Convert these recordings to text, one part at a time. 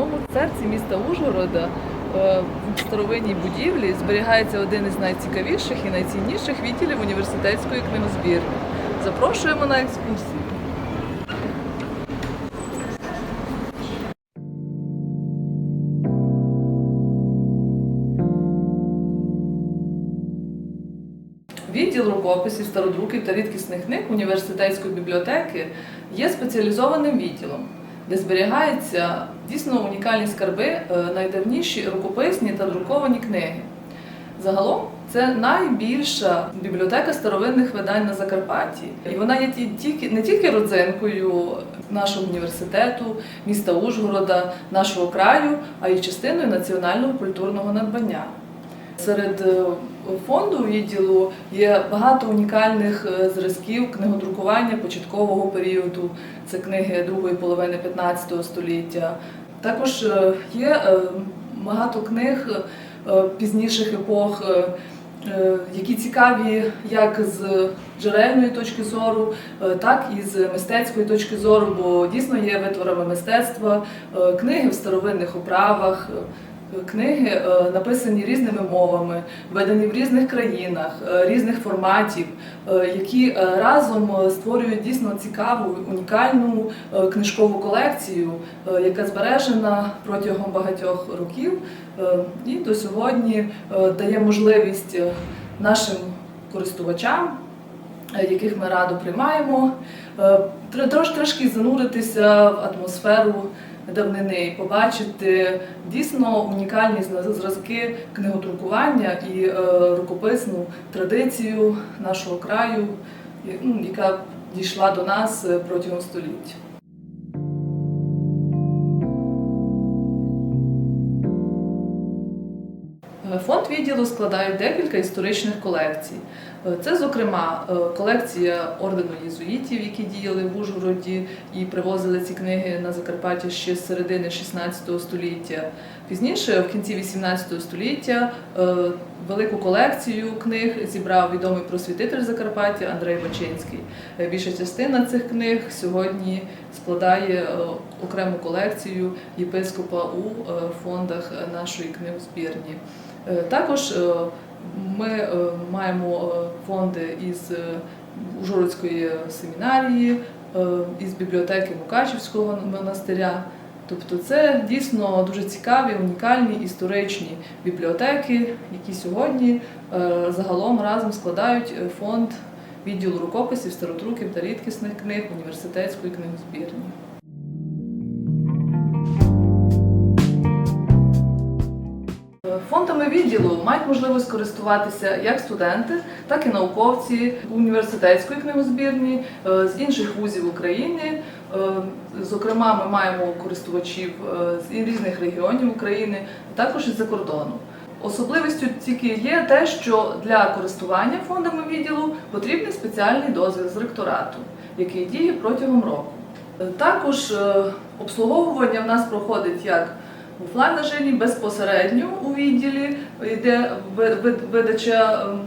самому серці міста Ужгорода е, в старовинній будівлі зберігається один із найцікавіших і найцінніших відділів університетської книгозбірні. Запрошуємо на екскурсію. Відділ рукописів, стародруків та рідкісних книг університетської бібліотеки є спеціалізованим відділом, де зберігаються дійсно унікальні скарби, е, найдавніші рукописні та друковані книги. Загалом це найбільша бібліотека старовинних видань на Закарпатті. І вона є ті- тільки не тільки родзинкою нашого університету, міста Ужгорода, нашого краю, а й частиною національного культурного надбання. Серед е, фонду відділу є багато унікальних е, зразків книгодрукування початкового періоду. Це книги другої половини 15 століття. Також е, є багато книг пізніших епох, які цікаві як з джерельної точки зору, так і з мистецької точки зору, бо дійсно є витворами мистецтва, книги в старовинних оправах. Книги е, написані різними мовами, видані в різних країнах, е, різних форматів, е, які разом створюють дійсно цікаву, унікальну книжкову колекцію, яка збережена протягом багатьох років і до сьогодні дає можливість нашим користувачам, яких ми радо приймаємо, тр- трош трошки зануритися в атмосферу давнини побачити дійсно унікальні зразки книгодрукування і е, рукописну традицію нашого краю, ну, яка дійшла до нас е, протягом століть. Фонд відділу складають декілька історичних колекцій. Е, Це, зокрема, е, колекція ордену єзуїтів, які діяли в Ужгороді і привозили ці книги на Закарпаття ще з середини 16 століття. Пізніше, в кінці 18 століття, е, велику колекцію книг зібрав відомий просвітитель Закарпаття Андрей Бачинський. Більша частина цих книг сьогодні складає окрему колекцію єпископа у фондах нашої книгозбірні. Е, Також е, ми е, маємо фонди із Ужгородської семінарії, із бібліотеки Мукачівського монастиря. Тобто це дійсно дуже цікаві, унікальні історичні бібліотеки, які сьогодні загалом разом складають фонд відділу рукописів, стародруків та рідкісних книг університетської книгозбірні. Фондами відділу мають можливість користуватися як студенти, так і науковці університетської книгозбірні е, з інших вузів України. Е, Зокрема, ми маємо користувачів е, з різних регіонів України, а також із-за кордону. Особливістю тільки є те, що для користування фондами відділу потрібний спеціальний дозвіл з ректорату, який діє протягом року. Також обслуговування в нас проходить як офлайн режимі безпосередньо у відділі йде ви- ви- видача ем,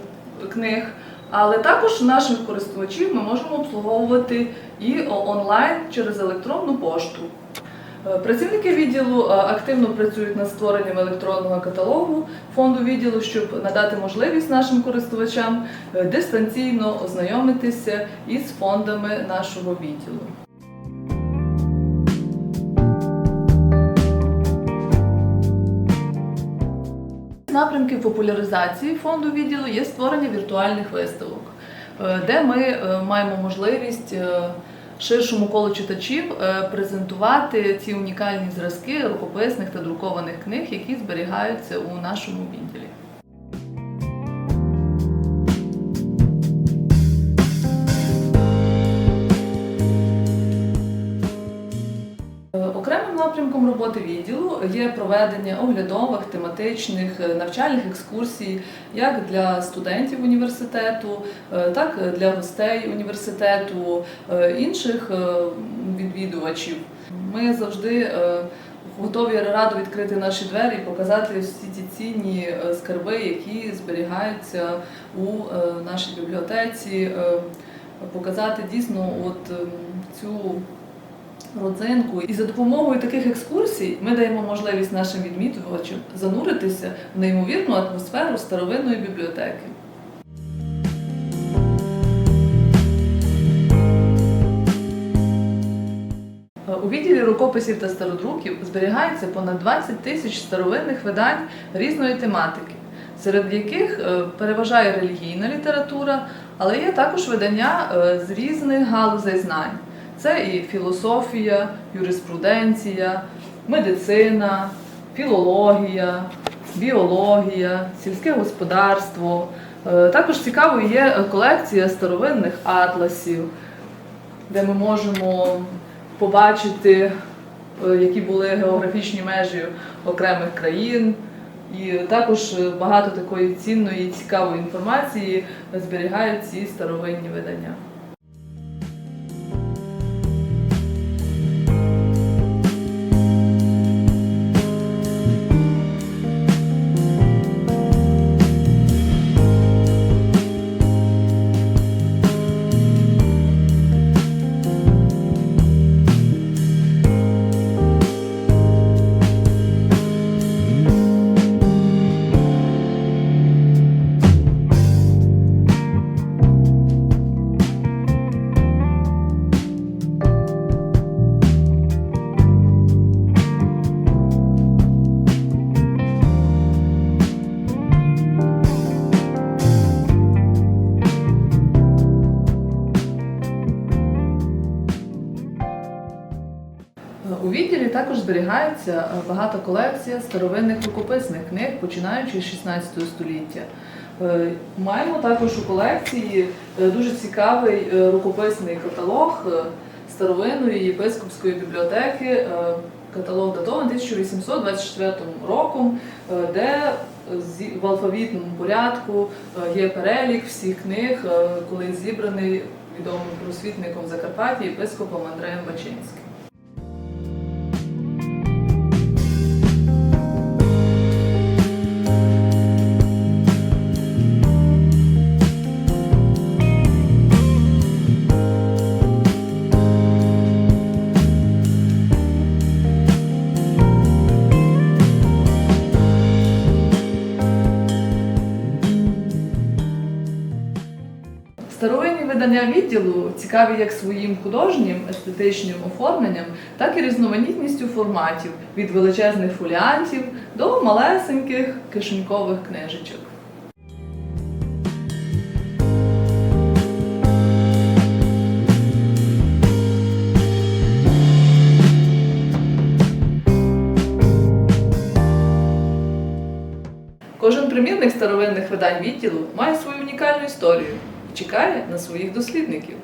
книг, але також наших користувачів ми можемо обслуговувати і онлайн через електронну пошту. Е, Працівники відділу е, активно працюють над створенням електронного каталогу фонду відділу, щоб надати можливість нашим користувачам е, дистанційно ознайомитися із фондами нашого відділу. Напрямків популяризації фонду відділу є створення віртуальних виставок, е, де ми е, маємо можливість е, ширшому колу читачів презентувати ці унікальні зразки рукописних та друкованих книг, які зберігаються у нашому відділі. Напрямком роботи відділу є проведення оглядових, тематичних, е, навчальних екскурсій як для студентів університету, е, так і для гостей університету, е, інших відвідувачів. Ми завжди готові радо відкрити наші двері і показати всі ті цінні скарби, які зберігаються у нашій бібліотеці, показати дійсно от ем, цю родзинку. І за допомогою таких екскурсій ми даємо можливість нашим відвідувачам зануритися в неймовірну атмосферу старовинної бібліотеки. У відділі рукописів та стародруків зберігається понад 20 тисяч старовинних видань різної тематики, серед яких е, переважає релігійна література, але є також видання е, з різних галузей знань. Це і філософія, юриспруденція, медицина, філологія, біологія, сільське господарство. Е, Також цікавою є колекція старовинних атласів, де ми можемо побачити, е, які були географічні межі окремих країн. І також багато такої цінної і цікавої інформації зберігають ці старовинні видання. У відділі також зберігається е, багата колекція старовинних рукописних книг, починаючи з 16 століття. Е, Маємо також у колекції е, дуже цікавий е, рукописний каталог е, старовинної єпископської бібліотеки. е, Каталог датований 1824 роком, е, де в алфавітному порядку е, є перелік всіх книг, е, коли зібраний відомим просвітником Закарпаття єпископом Андреєм Бачинським. Старовинні відділу цікаві як своїм художнім естетичним оформленням, так і різноманітністю форматів від величезних фоліантів до малесеньких кишенькових книжечок. Кожен примірник старовинних видань відділу має свою унікальну історію чекає на своїх дослідників.